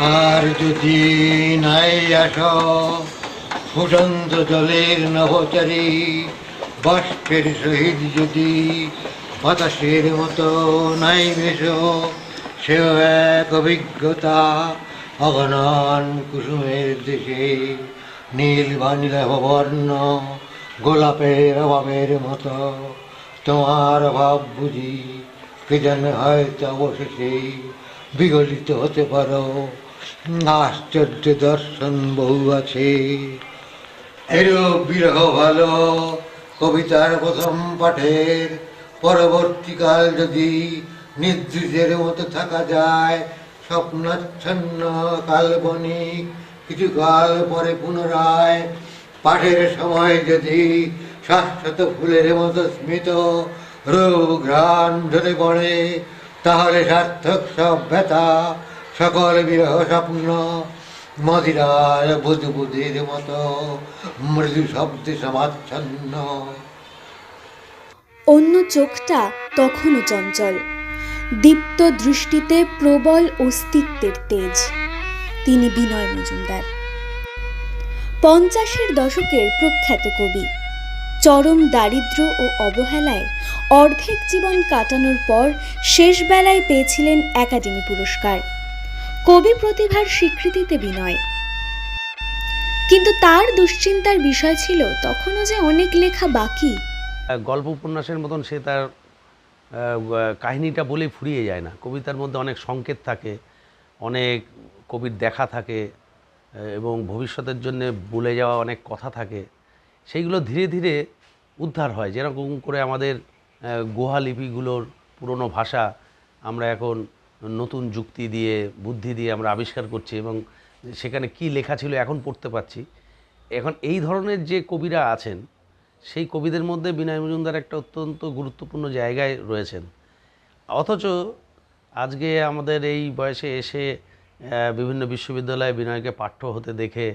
আর যদি নাই আস, ফুটন্ত জলের নভচারী, বাষ্পের সহিত যদি বাতাসের মতো নাই মেশ, সেও এক অভিজ্ঞতা অগণন কুসুমের দেশে। নীল বানিলা বর্ণ গোলাপের অভাবের মতো, তোমার অভাব বুঝি, কে জানে হয়তো অবশেষে বিগলিত হতে পারো। আশ্চর্য দর্শন বহু আছে। এরও বিরহ ভালো, কবিতার প্রথম পাঠের, পরবর্তীকাল যদি নির্দৃশের মতো থাকা যায়, স্বপ্নাচ্ছন্ন কাল্পনিক, কিছু কাল পরে পুনরায়, পাঠের সময় যদি শাশ্বত ফুলের মতো স্মিত, রোগ ঘ্রাণ ঝরে পড়ে, তাহলে সার্থক সব ব্যথা সকল বিরহ স্বপ্ন মদিরার বুধবুধের মতো মৃদু শব্দে সমাচ্ছন্ন। অন্য চোখটা তখনও চঞ্চল। দীপ্ত দৃষ্টিতে প্রবল অস্তিত্বের তেজ। তিনি বিনয় মজুমদার। পঞ্চাশের দশকের প্রখ্যাত কবি। চরম দারিদ্র্য ও অবহেলায় অর্ধেক জীবন কাটানোর পর শেষ বেলায় পেয়েছিলেন একাডেমি পুরস্কার। কবি প্রতিভার স্বীকৃতিতে বিনয়। কিন্তু তার দুশ্চিন্তার বিষয় ছিল তখনও যে অনেক লেখা বাকি। গল্প উপন্যাসের মতন সে তার কাহিনীটা বলেই ফুরিয়ে যায় না। কবিতার মধ্যে অনেক সংকেত থাকে, অনেক কবির দেখা থাকে এবং ভবিষ্যতের জন্য বলে যাওয়া অনেক কথা থাকে। সেইগুলো ধীরে ধীরে উদ্ধার হয়। যেরকম করে আমাদের গুহা লিপিগুলোর পুরনো ভাষা আমরা এখন নতুন যুক্তি দিয়ে, বুদ্ধি দিয়ে আমরা আবিষ্কার করছি এবং সেখানে কি লেখা ছিল এখন পড়তে পারছি। এখন এই ধরনের যে কবিরা আছেন, সেই কবিদের মধ্যে বিনয় মজুমদার একটা অত্যন্ত গুরুত্বপূর্ণ জায়গায় রয়েছেন। অথচ আজকে আমাদের এই বয়সে এসে বিভিন্ন বিশ্ববিদ্যালয়ে বিনয়কে পাঠ্য হতে দেখে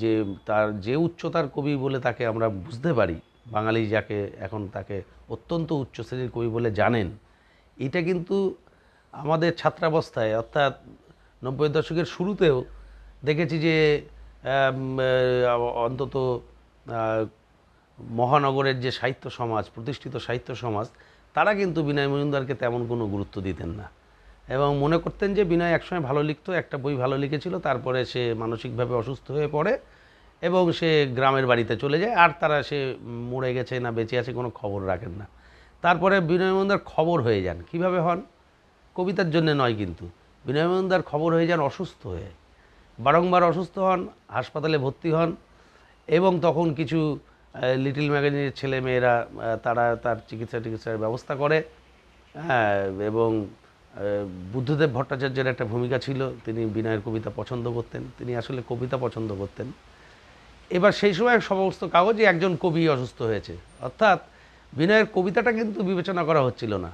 যে তার যে উচ্চতার কবি বলে তাকে আমরা বুঝতে পারি, বাঙালি যাকে এখন তাকে অত্যন্ত উচ্চ শ্রেণির কবি বলে জানেন, এটা কিন্তু আমাদের ছাত্রাবস্থায়, অর্থাৎ নব্বই দশকের শুরুতেও দেখেছি যে অন্তত মহানগরের যে সাহিত্য সমাজ, প্রতিষ্ঠিত সাহিত্য সমাজ, তারা কিন্তু বিনয় মজুমদারকে তেমন কোনো গুরুত্ব দিতেন না। এবং মনে করতেন যে, বিনয় একসময় ভালো লিখতো, একটা বই ভালো লিখেছিল, তারপরে সে মানসিকভাবে অসুস্থ হয়ে পড়ে এবং সে গ্রামের বাড়িতে চলে যায়, আর তারা সে মরে গেছে না বেঁচে আছে কোনো খবর রাখেন না। তারপরে বিনয় মজুমদার খবর হয়ে যান। কীভাবে হন? কবিতার জন্য নয় কিন্তু। বিনয় মজুমদার খবর হয়ে যান অসুস্থ হয়ে। বারংবার অসুস্থ হন, হাসপাতালে ভর্তি হন এবং তখন কিছু লিটিল ম্যাগাজিনের ছেলে মেয়েরা তারা তার চিকিৎসা টিকিৎসার ব্যবস্থা করে। হ্যাঁ এবং বুদ্ধদেব ভট্টাচার্যের একটা ভূমিকা ছিল। তিনি বিনয়ের কবিতা পছন্দ করতেন। তিনি আসলে কবিতা পছন্দ করতেন। এবার সেই সময় সমস্ত কাগজে একজন কবি অসুস্থ হয়েছে। অর্থাৎ বিনয়ের কবিতাটা কিন্তু বিবেচনা করা হচ্ছিল না।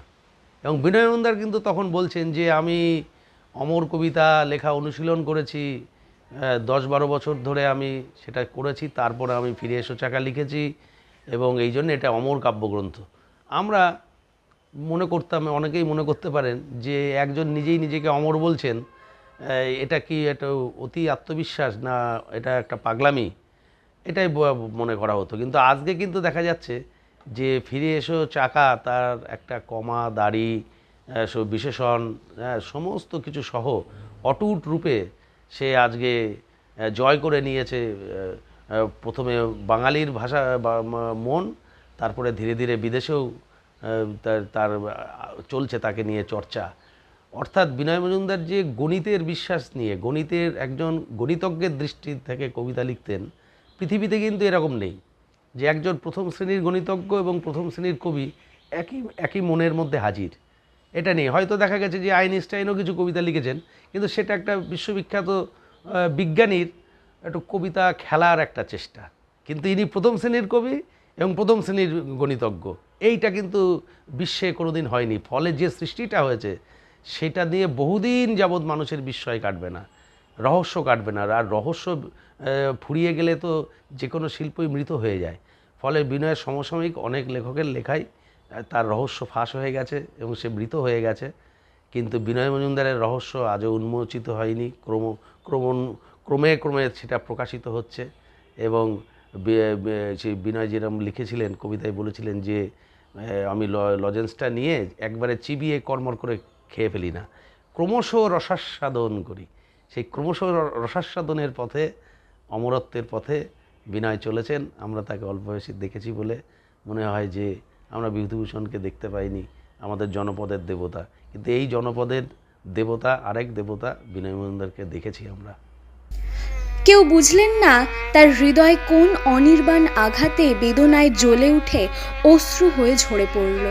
এবং বিনয় মন্দার কিন্তু তখন বলছেন যে, আমি অমর কবিতা, লেখা অনুশীলন করেছি দশ বারো বছর ধরে আমি সেটা করেছি, তারপরে আমি ফিরে এসো চাকা লিখেছি এবং এই জন্য এটা অমর কাব্যগ্রন্থ। আমরা মনে করতাম, অনেকেই মনে করতে পারেন যে, একজন নিজেই নিজেকে অমর বলছেন এটা কি একটা অতি আত্মবিশ্বাস না এটা একটা পাগলামি? এটাই মনে করা হতো। কিন্তু আজকে কিন্তু দেখা যাচ্ছে যে ফিরে এসো চাকা তার একটা কমা দাড়ি বিশেষণ হ্যাঁ, সমস্ত কিছু সহ অটুট রূপে সে আজকে জয় করে নিয়েছে প্রথমে বাঙালির ভাষা মন তারপরে ধীরে ধীরে বিদেশেও তার চলছে তাকে নিয়ে চর্চা। অর্থাৎ বিনয় মজুমদার যে গণিতের বিশ্বাস নিয়ে গণিতের একজন গণিতজ্ঞের দৃষ্টি থেকে কবিতা লিখতেন পৃথিবীতে কিন্তু এরকম নেই। যে একজন প্রথম শ্রেণির গণিতজ্ঞ এবং প্রথম শ্রেণির কবি একই একই মনের মধ্যে হাজির। এটা নেই হয়তো দেখা গেছে যে আইনস্টাইনও কিছু কবিতা লিখেছেন, কিন্তু সেটা একটা বিশ্ববিখ্যাত বিজ্ঞানীর একটু কবিতা খেলার একটা চেষ্টা। কিন্তু ইনি প্রথম শ্রেণির কবি এবং প্রথম শ্রেণির গণিতজ্ঞ। এইটা কিন্তু বিশ্বে কোনোদিন হয়নি। ফলে যে সৃষ্টিটা হয়েছে, সেটা নিয়ে বহুদিন যাবৎ মানুষের বিস্ময় কাটবে না। রহস্য কাটবে না। আর রহস্য ফুরিয়ে গেলে তো যে কোনো শিল্পই মৃত হয়ে যায়। ফলে বিনয়ের সমসাময়িক অনেক লেখকের লেখাই তার রহস্য ফাঁস হয়ে গেছে এবং সে মৃত হয়ে গেছে। কিন্তু বিনয় মজুমদারের রহস্য আজও উন্মোচিত হয়নি। ক্রম ক্রমণ ক্রমে ক্রমে সেটা প্রকাশিত হচ্ছে এবং বিনয় যেরকম লিখেছিলেন, কবিতায় বলেছিলেন যে আমি লজেন্সটা নিয়ে একবারে চিবিয়ে কর্মর করে খেয়ে ফেলি না। ক্রমশ রসাস্বাদন করি। সেই ক্রমশ রসাস্বাদনের পথে, অমরত্বের পথে বিনয় চলেছেন। আমরা তাকে অল্প বয়সে দেখেছি বলে মনে হয় যে আমরা বিভূতিভূষণকে দেখতে পাইনি, আমাদের জনপদের দেবতা। কিন্তু এই জনপদের দেবতা, আরেক দেবতা বিনয় মজুমদারকে দেখেছি আমরা। কেউ বুঝলেন না তার হৃদয় কোন অনির্বাণ আঘাতে বেদনায় জ্বলে উঠে অশ্রু হয়ে ঝরে পড়ল।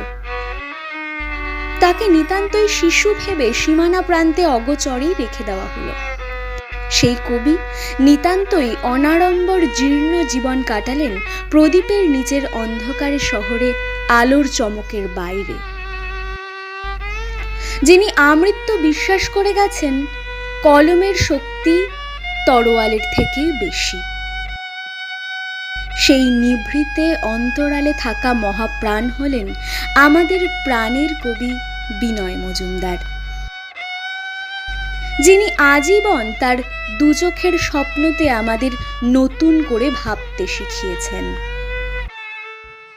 তাকে নিতান্তই শিশু ভেবে সীমানা প্রান্তে অগচরেই রেখে দেওয়া হলো। সেই কবি নিতান্তই অনাড়ম্বর জীর্ণ জীবন কাটালেন প্রদীপের নিচের অন্ধকারে শহরে আলোর চমকের বাইরে। যিনি আমৃত্য বিশ্বাস করে গেছেন, কলমের শক্তি তরোয়ালের থেকে বেশি। সেই নিভৃতে অন্তরালে থাকা মহাপ্রাণ হলেন আমাদের প্রাণের কবি বিনয় মজুমদার। যিনি আজীবন তার দুচোখের স্বপ্নতে আমাদের নতুন করে ভাবতে শিখিয়েছেন।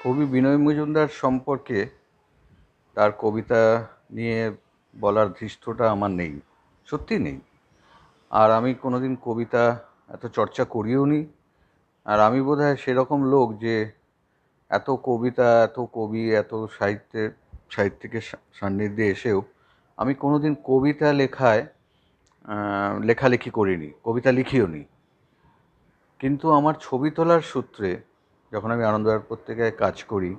কবি বিনয় মজুমদার সম্পর্কে তার কবিতা নিয়ে বলার ধৃষ্টটা আমার নেই, সত্যি নেই। আর আমি কোনোদিন কবিতা এত চর্চা করিও নি। আর আমি বোধহয় সেরকম লোক যে এত কবিতা, এত কবি, এত সাহিত্যের, সাহিত্যিকের সান্নিধ্যে এসেও আমি কোনোদিন কবিতা লেখায় লেখালেখি করিনি কবিতা লিখিও নি কিন্তু আমার ছবি তোলার সূত্রে যখন আমি আনন্দবাজার পত্রিকায় কাজ করি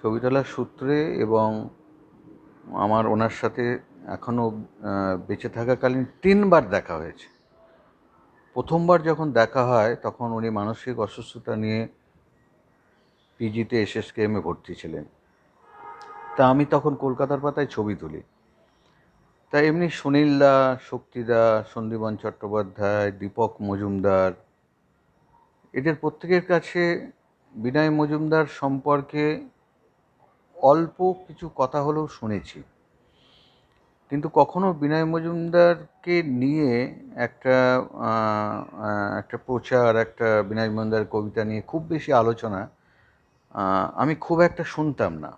ছবি তোলার সূত্রে এবং আমার ওনার সাথে এখনও বেঁচে থাকাকালীন তিনবার দেখা হয়েছে প্রথমবার যখন দেখা হয় তখন উনি মানসিক অসুস্থতা নিয়ে পিজিতে এসএসকেএমে ভর্তি ছিলেন তা আমি তখন কলকাতার পাতায় ছবি তুলি তা এমনি সুনীল সুনীলদা শক্তিদা সন্দীপন চট্টোপাধ্যায়, দীপক মজুমদার, এদের প্রত্যেকের কাছে বিনয় মজুমদার সম্পর্কে অল্প কিছু কথা হলেও শুনেছি। কিন্তু কখনো বিনয় মজুমদারকে নিয়ে একটা একটা প্রচার, একটা বিনয় মজুমদার কবিতা নিয়ে খুব বেশি আলোচনা আমি খুব একটা শুনতাম না।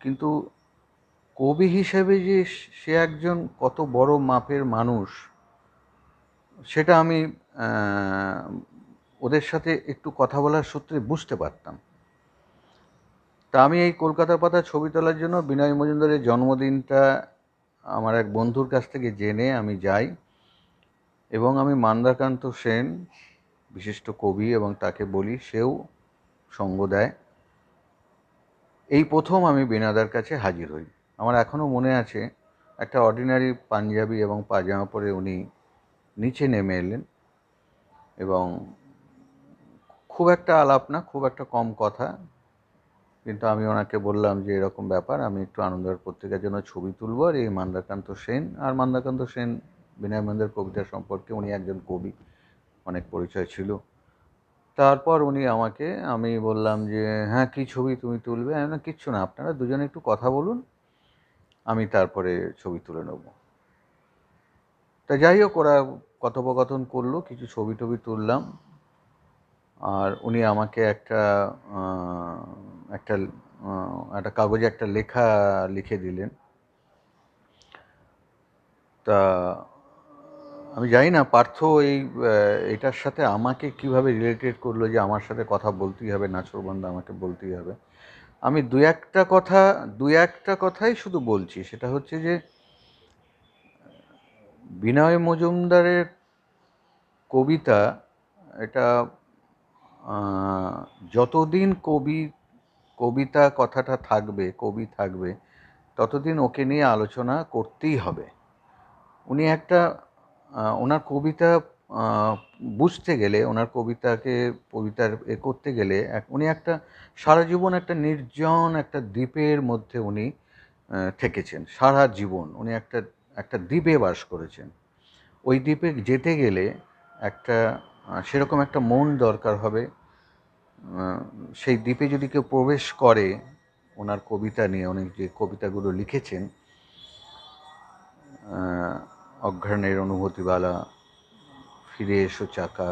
কিন্তু কবি হিসেবে যে সে একজন কত বড় মাপের মানুষ, সেটা আমি ওদের সাথে একটু কথা বলার সূত্রে বুঝতে পারতাম। তা আমি এই কলকাতার পাতা ছবি তোলার জন্য বিনয় মজুমদারের জন্মদিনটা আমার এক বন্ধুর কাছ থেকে জেনে আমি যাই এবং আমি মান্দাকান্ত সেন, বিশিষ্ট কবি এবং তাকে বলি, সেও সঙ্গ দেয়। এই প্রথম আমি বিনাদার কাছে হাজির হই। আমার এখনও মনে আছে একটা অর্ডিনারি পাঞ্জাবি এবং পাজামা পরে উনি নিচে নেমে এলেন এবং খুব একটা আলাপ না খুব একটা কম কথা কিন্তু আমি ওনাকে বললাম যে এরকম ব্যাপার আমি একটু আনন্দের পত্রিকার জন্য ছবি তুলব আর এই মান্দাকান্ত সেন আর মান্দাকান্ত সেন বিনয় মন্দের কবিতা সম্পর্কে উনি একজন কবি অনেক পরিচয় ছিল। তারপর উনি আমাকে আমি বললাম যে হ্যাঁ কী ছবি তুমি তুলবে? আমি বললাম, কিচ্ছু না আপনারা দুজনে একটু কথা বলুন আমি তারপরে ছবি তুলে নেব। তা যাই হোক, ওরা কথোপকথন করল, কিছু ছবি টবি তুললাম। আর উনি আমাকে একটা একটা একটা কাগজে একটা লেখা লিখে দিলেন। তা আমি জানি না, পার্থ এই এটার সাথে আমাকে কীভাবে রিলেটেড করল যে আমার সাথে কথা বলতেই হবে নাচরবন্ধা আমাকে বলতেই হবে। আমি দু একটা কথা, দু একটা কথাই শুধু বলছি। সেটা হচ্ছে যে, বিনয় মজুমদারের কবিতা এটা যতদিন কবি, কবিতা কথাটা থাকবে, কবি থাকবে, ততদিন ওকে নিয়ে আলোচনা করতেই হবে। উনি একটা ওনার কবিতা বুঝতে গেলে, ওনার কবিতাকে, কবিতার এ করতে গেলে এক- উনি একটা সারা জীবন একটা নির্জন একটা দ্বীপের মধ্যে উনি থেকেছেন। সারা জীবন উনি একটা একটা দ্বীপে বাস করেছেন। ওই দ্বীপে যেতে গেলে একটা সেরকম একটা মন দরকার হবে। সেই দ্বীপে যদি কেউ প্রবেশ করে, ওনার কবিতা নিয়ে, উনি যে কবিতাগুলো লিখেছেন অঘ্রাণের অনুভূতিবালা ফিরে এসো চাকা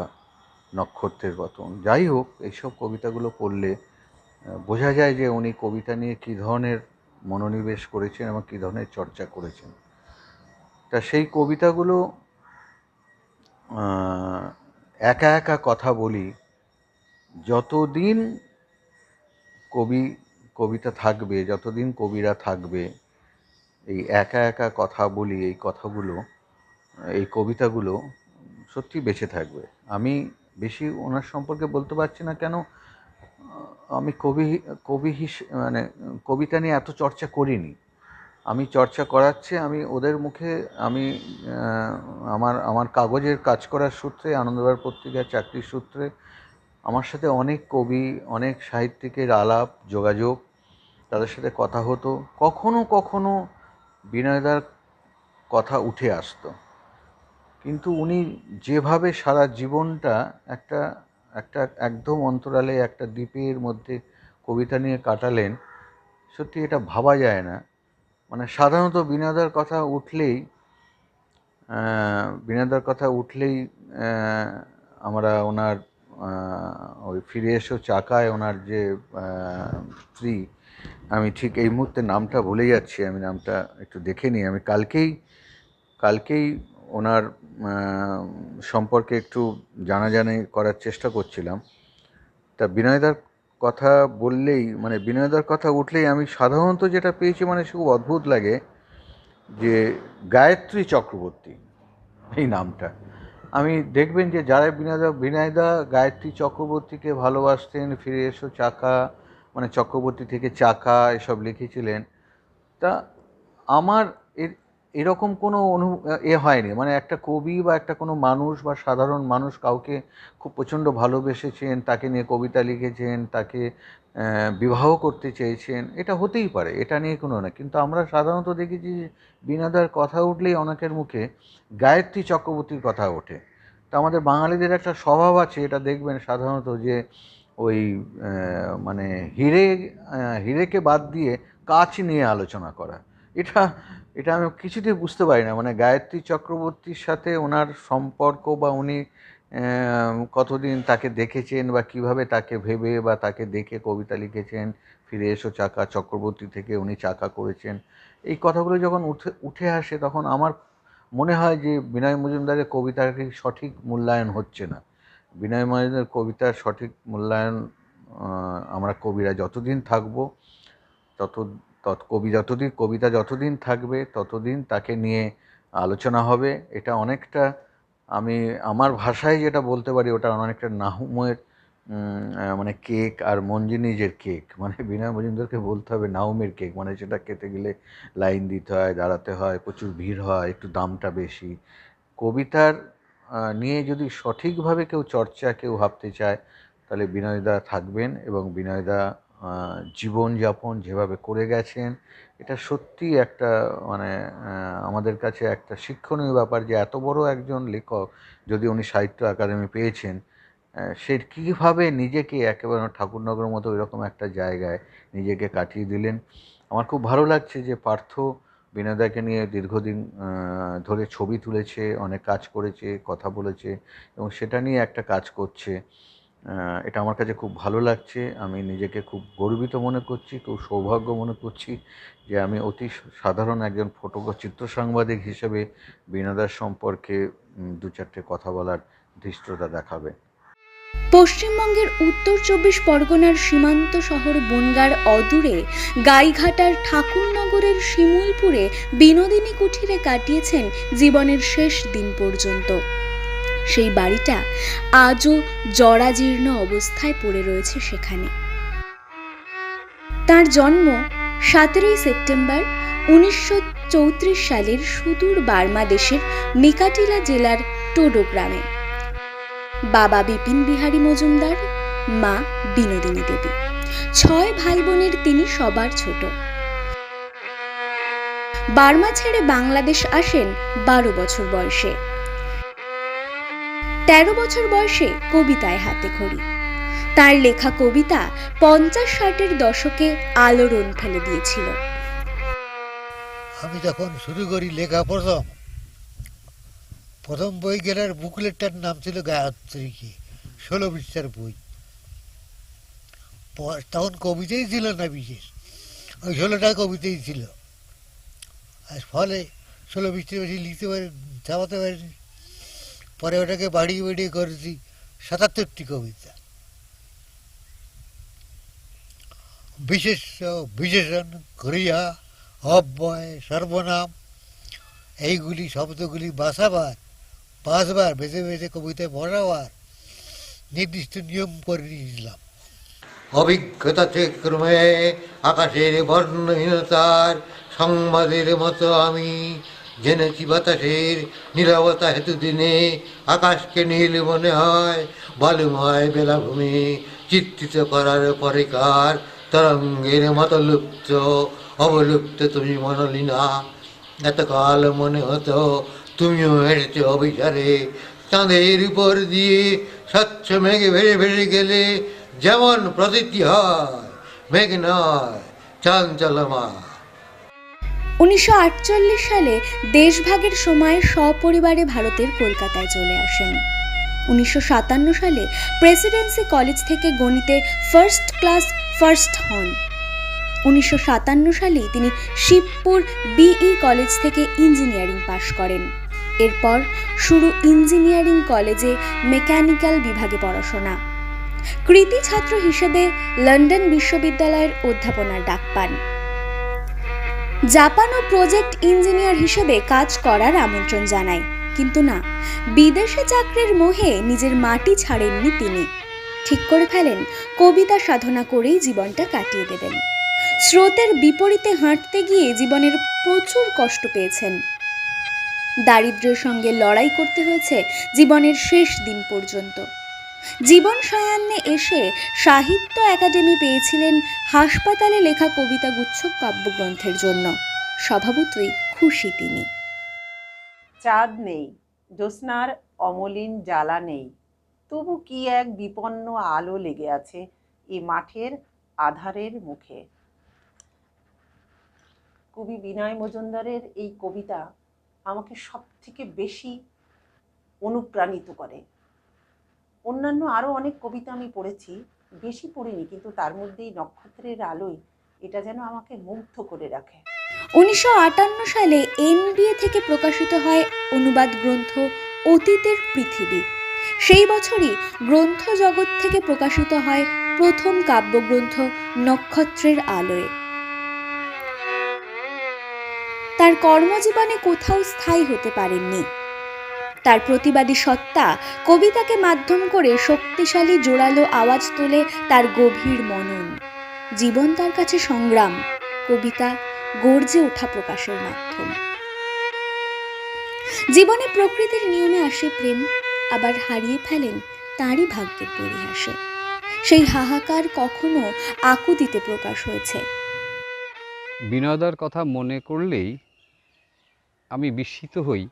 নক্ষত্রের পতন যাই হোক, এইসব কবিতাগুলো পড়লে বোঝা যায় যে উনি কবিতা নিয়ে কী ধরনের মনোনিবেশ করেছেন এবং কী ধরনের চর্চা করেছেন। তা সেই কবিতাগুলো একা একা কথা বলি, যতদিন কবি, কবিতা থাকবে, যতদিন কবিরা থাকবে, এই একা একা কথা বলি, এই কথাগুলো, এই কবিতাগুলো সত্যি বেঁচে থাকবে। আমি বেশি ওনার সম্পর্কে বলতে পারছি না কেন আমি কবি কবি হিস মানে কবিতা নিয়ে এত চর্চা করিনি। আমি চর্চা করাচ্ছে, আমি ওদের মুখে, আমি আমার আমার কাগজের কাজ করার সূত্রে আনন্দবার পত্রিকার চাকরির সূত্রে, আমার সাথে অনেক কবি, অনেক সাহিত্যিকের আলাপ, যোগাযোগ, তাদের সাথে কথা হতো। কখনো কখনো বিনয়দার কথা উঠে আসতো। কিন্তু উনি যেভাবে সারা জীবনটা একটা একটা একদম অন্তরালে একটা দ্বীপের মধ্যে কবিতা নিয়ে কাটালেন সত্যি এটা ভাবা যায় না। মানে সাধারণত বিনয়দার কথা উঠলেই আহ, বিনয়দার কথা উঠলেই আমরা ওনার ওই ফিরে এসো চাকায় ওনার যে স্ত্রী আমি ঠিক এই মুহূর্তে নামটা ভুলে যাচ্ছি আমি নামটা একটু দেখে নিই। আমি কালকেই কালকেই ওনার সম্পর্কে একটু জানাজানি করার চেষ্টা করছিলাম। তা বিনয়দার কথা বললেই মানে বিনয়দার কথা উঠলেই আমি সাধারণত যেটা পেয়েছি মানে খুব অদ্ভুত লাগে যে গায়ত্রী চক্রবর্তী, এই নামটা। আমি দেখবেন যে যারা বিনয়দা বিনয়দা গায়ত্রী চক্রবর্তীকে ভালোবাসতেন, ফিরে এসো চাকা মানে চক্রবর্তী থেকে চাকা এসব লিখেছিলেন, তা আমার এরকম কোনো অনু, এ হয়নি। মানে একটা কবি বা একটা কোনো মানুষ বা সাধারণ মানুষ কাউকে খুব প্রচণ্ড ভালোবেসেছেন, তাকে নিয়ে কবিতা লিখেছেন, তাকে বিবাহ করতে চেয়েছেন, এটা হতেই পারে, এটা নিয়ে কোনো না। কিন্তু আমরা সাধারণত দেখেছি যে বিনাদার কথা উঠলেই অনেকের মুখে গায়ত্রী চক্রবর্তীর কথা ওঠে। তা আমাদের বাঙালিদের একটা স্বভাব আছে, এটা দেখবেন সাধারণত যে ওই মানে হিরে হিরেকে বাদ দিয়ে কাচ নিয়ে আলোচনা করা। এটা এটা আমি কিছুতেই বুঝতে পারি না। মানে গায়ত্রী চক্রবর্তীর সাথে ওনার সম্পর্ক বা উনি কতদিন তাকে দেখেছেন বা কীভাবে তাকে ভেবে বা তাকে দেখে কবিতা লিখেছেন, ফিরে এসো চাকা, চক্রবর্তী থেকে উনি চাকা করেছেন। এই কথাগুলো যখন উঠে উঠে আসে তখন আমার মনে হয় যে বিনয় মজুমদারের কবিতার কি সঠিক মূল্যায়ন হচ্ছে না। বিনয় মজুমদারের কবিতার সঠিক মূল্যায়ন আমরা কবিরা যতদিন থাকব, তত তত কবি যতদিন, কবিতা যতদিন থাকবে, ততদিন তাকে নিয়ে আলোচনা হবে। এটা অনেকটা আমি, আমার ভাষায় যেটা বলতে পারি, ওটা অনেকটা নাহুমের মানে কেক আর মঞ্জিনিজের কেক। মানে বিনয় মজুমদারকে বলতে হবে নাহুমের কেক। মানে সেটা খেতে গেলে লাইন দিতে হয়, দাঁড়াতে হয়, প্রচুর ভিড় হয়, একটু দামটা বেশি। কবিতার নিয়ে যদি সঠিকভাবে কেউ চর্চা কেউ ভাবতে চায়, তাহলে বিনয়দা থাকবেন এবং বিনয়দা জীবনযাপন যেভাবে করে গেছেন, এটা সত্যি একটা মানে আমাদের কাছে একটা শিক্ষণীয় ব্যাপার যে এত বড় একজন লেখক যদি উনি সাহিত্য একাডেমি পেয়েছেন সে কীভাবে নিজেকে একেবারে ঠাকুরনগরের মতো এরকম একটা জায়গায় নিজেকে কাটিয়ে দিলেন। আমার খুব ভালো লাগছে যে পার্থ বিনোদাকে নিয়ে দীর্ঘদিন ধরে ছবি তুলেছে, অনেক কাজ করেছে, কথা বলেছে এবং সেটা নিয়ে একটা কাজ করছে। এটা আমার কাছে খুব ভালো লাগছে। আমি নিজেকে খুব গর্বিত মনে করছি, খুব সৌভাগ্য মনে করছি যে আমি অতি সাধারণ একজন ফটো চিত্র সাংবাদিক হিসেবে বিনোদার সম্পর্কে দু চারটে কথা বলার ধৃষ্টতা দেখাবে। পশ্চিমবঙ্গের উত্তর চব্বিশ পরগনার সীমান্ত শহর বনগার অদূরে গাইঘাটার ঠাকুরনগরের শিমুলপুরে বিনোদিনী কুঠিরে কাটিয়েছেন জীবনের শেষ দিন পর্যন্ত। সেই বাড়িটা আজও জরাজীর্ণ অবস্থায় পড়ে রয়েছে সেখানে। তার জন্ম সতেরোই সেপ্টেম্বর উনিশশো চৌত্রিশ সালের সুদূর বার্মা দেশের মিকাটিলা জেলার টোডো গ্রামে। বাবা বিপিন বিহারী মজুমদার, মা বিনোদিনী দেবী। ছয় ভাই বোনের তিনি সবার ছোট। বার্মা ছেড়ে বাংলাদেশ আসেন বারো বছর বয়সে। তেরো বছর বয়সে কবিতায় হাতে খড়ি। তার লেখা কবিতা পঞ্চাশ ষাটের দশকে আলোড়ন ফেলে দিয়েছিল। আমি যখন শুরু করি লেখা প্রথম প্রথম বই গেলার বুকলেটটার নাম ছিল গায়ত্রী কি ষোলো পৃষ্ঠার বই। তখন কবিতাই ছিল না বিশেষ, ওই ষোলোটা কবিতাই ছিল। আর ফলে ষোলো পৃষ্ঠার বেশি লিখতে পারি, চাপাতে পারিনি। পরে ওটাকে বাড়িয়ে বাড়িয়ে করেছি, সাতাত্তরটি কবিতা। বিশেষ, বিশেষণ ক্রিয়া অব্যয় সর্বনাম। এইগুলি শব্দগুলি বাসাবার, পাঁচবার বেছে বেছে কবিতায় বসাবার নির্দিষ্ট নিয়ম করে নিয়েছিলাম। অভিজ্ঞতা ক্রমে আকাশের বর্ণহীনতার সংবাদের মতো আমি জেনেছি বাতাসের নিরবতা হেতু দিনে, আকাশকে নীল মনে হয়, বালুময় বেলাভূমি, চিত্রিত করার পরেকার তরঙ্গের মতো লুপ্ত, অবলুপ্ত তুমি মনলিনা। এতকাল মনে হতো তুমিও এসেছ অবিচারে, চাঁদের উপর দিয়ে স্বচ্ছ মেঘে ভেড়ে ভেড়ে গেলে যেমন প্রতীতি হয়, মেঘ নয় চাঞ্চলমা উনিশশো আটচল্লিশ সালে দেশভাগের সময় সপরিবারে ভারতের কলকাতায় চলে আসেন। উনিশশো সাতান্ন সালে প্রেসিডেন্সি কলেজ থেকে গণিতে ফার্স্ট ক্লাস ফার্স্ট হন। উনিশশো সাতান্ন সালে তিনি শিবপুর বিই কলেজ থেকে ইঞ্জিনিয়ারিং পাশ করেন। এরপর শুরু ইঞ্জিনিয়ারিং কলেজে মেকানিক্যাল বিভাগে পড়াশোনা। কৃতি ছাত্র হিসেবে লন্ডন বিশ্ববিদ্যালয়ের অধ্যাপনার ডাক পান। জাপানও প্রজেক্ট ইঞ্জিনিয়ার হিসেবে কাজ করার আমন্ত্রণ জানায়। কিন্তু না, বিদেশে চাকরির মোহে নিজের মাটি ছাড়েননি তিনি। ঠিক করে ফেলেন, কবিতা সাধনা করেই জীবনটা কাটিয়ে দেবেন। স্রোতের বিপরীতে হাঁটতে গিয়ে জীবনের প্রচুর কষ্ট পেয়েছেন। দারিদ্র্যের সঙ্গে লড়াই করতে হয়েছে জীবনের শেষ দিন পর্যন্ত। জীবন সায়ান্নে এসে সাহিত্য একাডেমি পেয়েছিলেন হাসপাতালে লেখা কবিতাগুচ্ছ কাব্যগ্রন্থের জন্য। স্বভাবতই খুশি তিনি। চাঁদ নেই, জ্যোৎস্নার অমলিন জ্বালা নেই। তবু কি এক বিপন্ন আলো লেগে আছে এই মাঠের আধারের মুখে? কবি বিনয় মজুমদারের এই কবিতা আমাকে সব থেকে বেশি অনুপ্রাণিত করে। অন্যান্য আরও অনেক কবিতা আমি পড়েছি, বেশি পড়িনি, কিন্তু তার মধ্যেই নক্ষত্রের আলোয় এটা যেন আমাকে মুগ্ধ করে রাখে। উনিশশো আটান্ন সালে এনবিএ থেকে প্রকাশিত হয় অনুবাদ গ্রন্থ অতীতের পৃথিবী সেই বছরই গ্রন্থ জগৎ থেকে প্রকাশিত হয় প্রথম কাব্যগ্রন্থ নক্ষত্রের আলোয় তার কর্মজীবনে কোথাও স্থায়ী হতে পারেননি। তার প্রতিবাদী সত্তা কবিতাকে মাধ্যম করে শক্তিশালী জোরালো আওয়াজ তোলে তার গভীর মনন। জীবন তার কাছে সংগ্রাম, কবিতা গর্জে ওঠা প্রকাশের মাধ্যম। জীবনে প্রকৃতির নিয়মে আসে প্রেম, আবার হারিয়ে ফেলেন তারই ভাগ্যের পরিহাসে। সেই হাহাকার কখনো আকুতিতে প্রকাশ হয়েছে। বিনয়দার কথা মনে করলেই আমি বিস্মিত হই।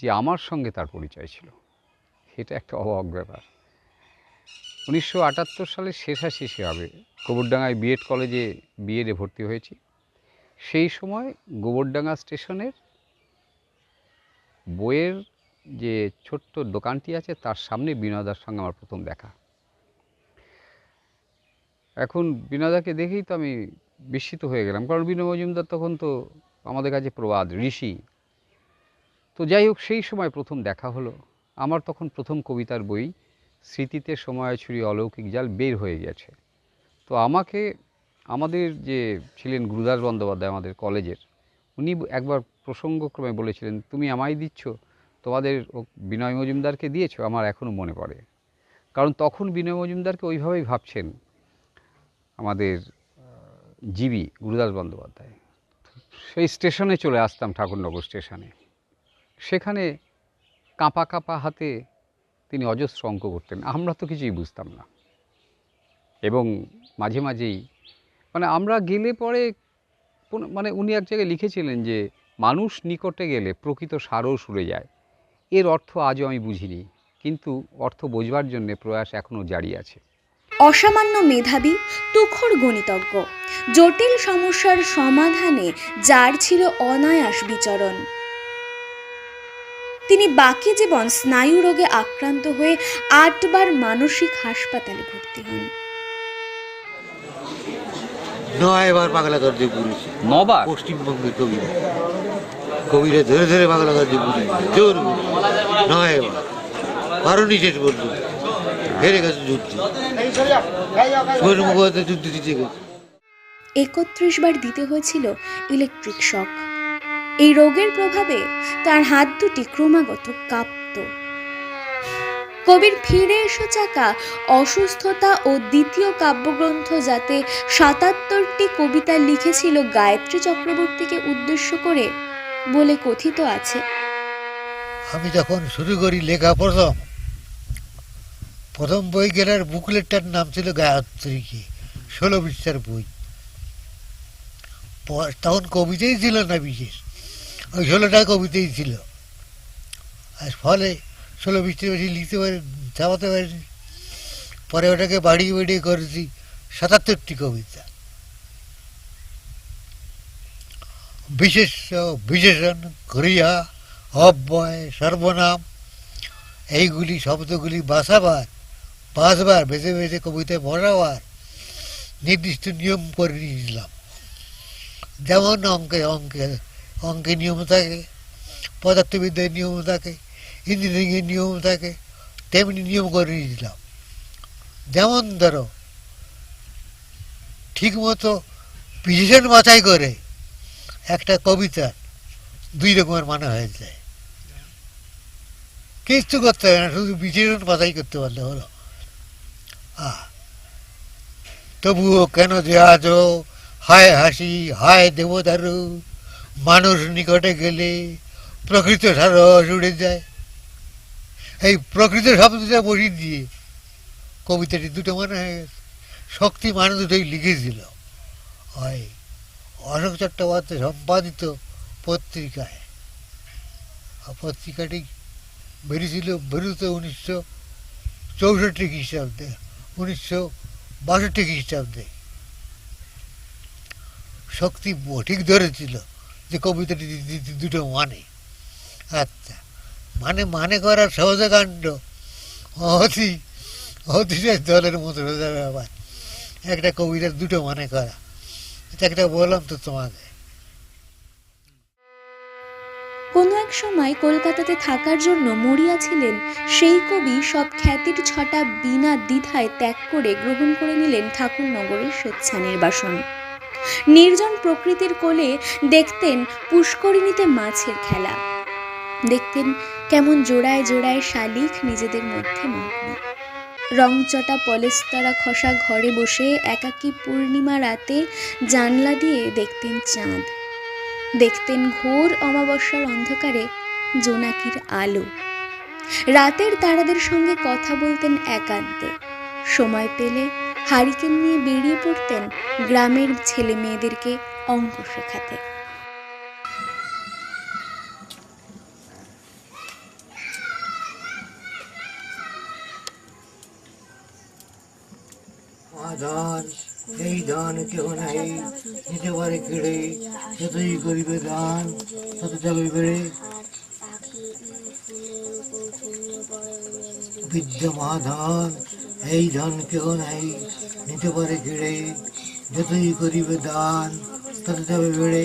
যে আমার সঙ্গে তার পরিচয় ছিল। এটা একটা অবাক ব্যাপার। উনিশশো আটাত্তর শেষা শেষে হবে গোবরডাঙ্গায় বিএড কলেজে বিএডে ভর্তি হয়েছি। সেই সময় গোবরডাঙ্গা স্টেশনের বইয়ের যে ছোট্ট দোকানটি আছে, তার সামনে বিনয়দার সঙ্গে আমার প্রথম দেখা। এখন বিনয়দাকে দেখেই তো আমি বিস্মিত হয়ে গেলাম। কারণ বিনয় মজুমদার তখন তো আমাদের কাছে প্রবাদ, ঋষি। তো যাই হোক, সেই সময় প্রথম দেখা হলো। আমার তখন প্রথম কবিতার বই, স্মৃতিতে সময় ছুরি অলৌকিক জাল বের হয়ে গেছে। তো আমাকে, আমাদের যে ছিলেন গুরুদাস বন্দ্যোপাধ্যায়, আমাদের কলেজের, উনি একবার প্রসঙ্গক্রমে বলেছিলেন, তুমি আমায় দিচ্ছ, তোমাদের বিনয় মজুমদারকে দিয়েছ, আমার এখনও মনে পড়ে। কারণ তখন বিনয় মজুমদারকে ওইভাবেই ভাবছেন আমাদের জিবি, গুরুদাস বন্দ্যোপাধ্যায়। সেই স্টেশনে চলে আসতাম ঠাকুরনগর স্টেশনে। সেখানে কাঁপা কাঁপা হাতে তিনি অজস্র অঙ্ক করতেন। আমরা তো কিছুই বুঝতাম না। এবং মাঝে মাঝেই মানে আমরা গেলে পরে মানে উনি এক জায়গায় লিখেছিলেন যে, মানুষ নিকটে গেলে প্রকৃত সারও সুরে যায়। এর অর্থ আজও আমি বুঝিনি। কিন্তু অর্থ বোঝবার জন্যে প্রয়াস এখনও জারি আছে। অসামান্য মেধাবী, তুখর গণিতজ্ঞ। জটিল সমস্যার সমাধানে যার ছিল অনায়াস বিচরণ। তিনি বাকি জীবন স্নায়ু রোগে আক্রান্ত হয়ে আটবার মানসিক হাসপাতালে ভর্তি হন। নয় এবার বাংলা গদ্যে পুড়েছে। নবার? পশ্চিমবঙ্গের কবিরা। কবিরা ধরে ধরে বাংলা গদ্যে পুড়েছে। জোর করে। নয় এবার কারণই শেষ পর্যন্ত হেরে গেছে যুদ্ধ। মুখোপাধ্যায় যুদ্ধ জিতে গেছে। একত্রিশ বার দিতে হয়েছিল ইলেকট্রিক শক। এই রোগের প্রভাবে তার হাত দুটি ক্রমাগত কাঁপত। কবির ফিরে এসো চাকা, অসুস্থতা ও দ্বিতীয় কাব্যগ্রন্থ যাতে সাতাত্তরটি কবিতা লিখেছিল গায়ত্রী চক্রবর্তীকে উদ্দেশ্য করে বলে কথিত আছে। আমি যখন শুরু করি লেখা প্রথম প্রথম বই গেলার বুকলেটটার নাম ছিল গায়ত্রী কি ষোলো পৃষ্ঠার বই। তখন কবিতাই ছিল না বিশেষ। ওই ষোলোটা কবিতাই ছিল। আর ফলে ষোলো পৃষ্ঠার বেশি লিখতে পারি, চাপাতে পারিনি। পরে ওটাকে বাড়িয়ে বাড়িয়ে করেছি সাতাত্তরটি কবিতা। বিশেষ, বিশেষণ ক্রিয়া অব্যয়, সর্বনাম, এইগুলি, শব্দগুলি বাসাবার, পাঁচবার বেছে বেছে কবিতায় বসাবার নির্দিষ্ট নিয়ম করে নিয়েছিলাম। যেমন অঙ্কে অঙ্কে অঙ্কে নিয়ম থাকে পদার্থবিদ্যায় নিয়ম থাকে, ইঞ্জিনিয়ারিংয়ের নিয়ম থাকে, তেমনি নিয়ম করে নিয়েছিলাম যেমন ধরো, ঠিকমতো বিশেষণ বাছাই করে একটা কবিতার দুই রকমের মানে হয়ে যায়। কিচ্ছু করতে হবে না, শুধু বিচরণ বাছাই করতে পারলে হলো। তবুও কেন যে আজও হায় হাসি, হায় দেবদারু মানুষ নিকটে গেলে প্রকৃত সারস উড়ে যায়। এই প্রকৃত শব্দটা বসিয়ে দিয়ে কবিতাটি দুটো মানে হয়ে গেছে শক্তি মানুষ দুটোই লিখেছিল। হয় অশোক চট্টোপাধ্যায় সম্পাদিত পত্রিকায়। পত্রিকাটি বেরিয়েছিল বেরোতে উনিশশো চৌষট্টি খ্রিস্টাব্দে, উনিশশো বাষট্টি খ্রিস্টাব্দে। শক্তি ঠিক ধরেছিল। যে কবিতাটি দুটো মানে। আচ্ছা মানে মানে করার সহজ কাণ্ড। অতি অতিশেষ দলের মতো আবার। একটা কবিতার দুটো মানে করা। এটা একটা বললাম তো তোমাকে। কোনো এক সময় কলকাতাতে থাকার জন্য মরিয়া ছিলেন, সেই কবি সব খ্যাতির ছটা বিনা দ্বিধায় ত্যাগ করে গ্রহণ করে নিলেন ঠাকুরনগরের স্বেচ্ছা নির্বাসন নির্জন প্রকৃতির কোলে দেখতেন পুষ্করিণীতে মাছের খেলা। দেখতেন কেমন জোড়ায় জোড়ায় শালিক নিজেদের মধ্যে মগ্ন। রংচটা পলেস্তরা খসা ঘরে বসে একাকী পূর্ণিমা রাতে জানলা দিয়ে দেখতেন চাঁদ। দেখতেন ঘোর অমাবস্যার অন্ধকারে জোনাকির আলো। রাতের তারাদের সঙ্গে কথা বলতেন একান্তে। সময় পেলে হারিকেন নিয়ে বেরিয়ে পড়তেন গ্রামের ছেলে মেয়েদেরকে অঙ্ক শেখাতে। দান এই দান কেউ নাই নিতে পারে কেড়ে, যতই করিবে দান, তত যাবে বিদ্যা মহাধন এই ধন কেউ নাই নিতে পারে কেড়ে যতই করিবে দান তত যাবে বেড়ে।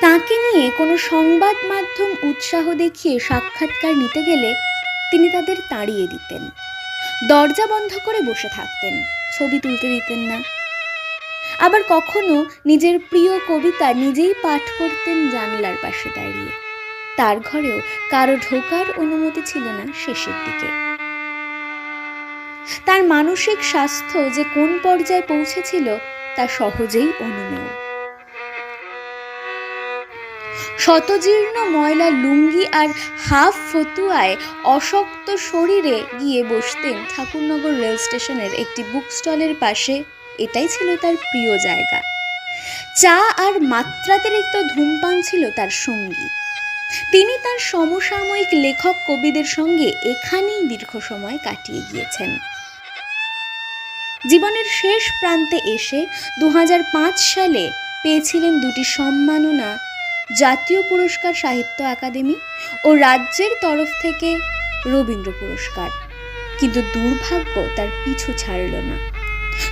তাকে নিয়ে কোনো সংবাদ মাধ্যম উৎসাহ দেখিয়ে সাক্ষাৎকার নিতে গেলে তিনি তাদের তাড়িয়ে দিতেন। দরজা বন্ধ করে বসে থাকতেন, ছবি তুলতে দিতেন না। আবার কখনো নিজের প্রিয় কবিতা নিজেই পাঠ করতেন জানলার পাশে দাঁড়িয়ে। তার ঘরেও কারও ঢোকার অনুমতি ছিল না শেষের দিকে। তার মানসিক স্বাস্থ্য যে কোন পর্যায়ে পৌঁছেছিল, তা সহজেই অনুমেয়। শতজীর্ণ ময়লা লুঙ্গি আর হাফ ফতুয়ায় অশক্ত শরীরে গিয়ে বসতেন ঠাকুরনগর রেল স্টেশনের একটি বুক স্টলের পাশে, এটাই ছিল তার প্রিয় জায়গা। চা আর মাত্রাতিরিক্ত ধূমপান ছিল তার সঙ্গী। তিনি তার সমসাময়িক লেখক কবিদের সঙ্গে এখানেই দীর্ঘ সময় কাটিয়ে গিয়েছেন। জীবনের শেষ প্রান্তে এসে দু হাজার পাঁচ সালে পেয়েছিলেন দুটি সম্মাননা, জাতীয় পুরস্কার সাহিত্য একাডেমি ও রাজ্যের তরফ থেকে রবীন্দ্র পুরস্কার। কিন্তু দুর্ভাগ্য তার পিছু ছাড়ল না।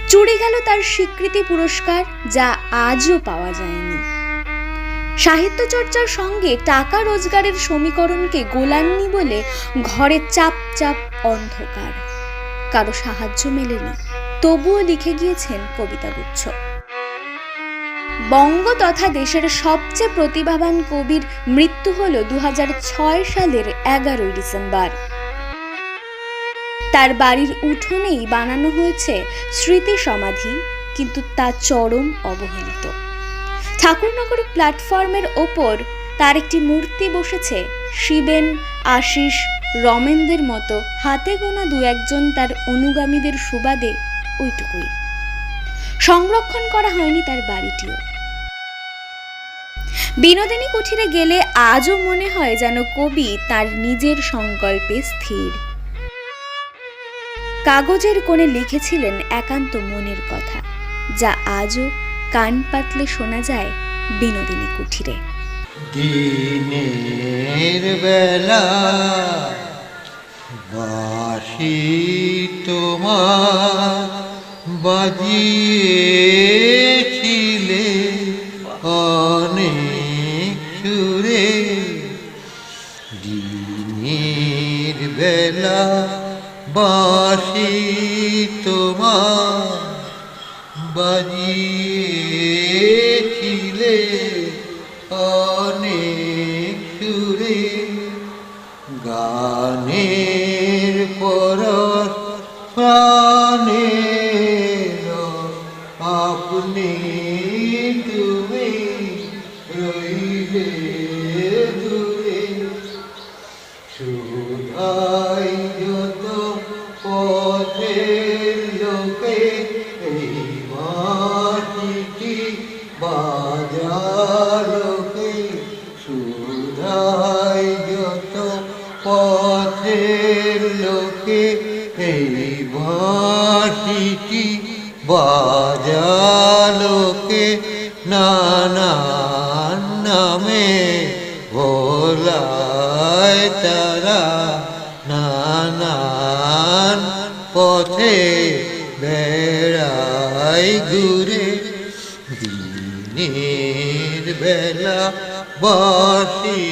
চুরি গেল তার স্বীকৃতি পুরস্কার, যা আজও পাওয়া যায়নি। সাহিত্য চর্চার সঙ্গে টাকা রোজগারের সমীকরণকে গোলাননি বলে ঘরে চাপ চাপ অন্ধকার। কারও সাহায্য মেলেনি। তবুও লিখে গিয়েছেন কবিতাগুচ্ছ বঙ্গ তথা দেশের সবচেয়ে প্রতিভাবান কবির মৃত্যু হল দু সালের এগারোই ডিসেম্বর। তার বাড়ির উঠোনেই বানানো হয়েছে স্মৃতি সমাধি, কিন্তু তা চরম অবহেলিত। ঠাকুরনগর প্ল্যাটফর্মের ওপর তার একটি মূর্তি বসেছে, শিবেন, আশিস, রমেনদের মতো হাতে গোনা দু একজন তার অনুগামীদের সুবাদে ওইটুকুই। সংরক্ষণ করা হয়নি তার বাড়িটিও। বিনোদিনী কুঠিরে গেলে আজও মনে হয় যেন কবি তার নিজের সংকল্পে স্থির। কাগজের কোণে লিখেছিলেন একান্ত মনের কথা, যা আজও কান পাতলে শোনা যায় বিনোদিনী কুঠিরে। দিনের বেলা বাসি তোমার বাজিয়েছিলে অনেক সুরে। দিনের বেলা বাসি তোমার বাজিয়েছিলে অনেক সুরে। গানের তারা নানান পথে বেড়াই ঘুরে। দিনের বেলা বাসি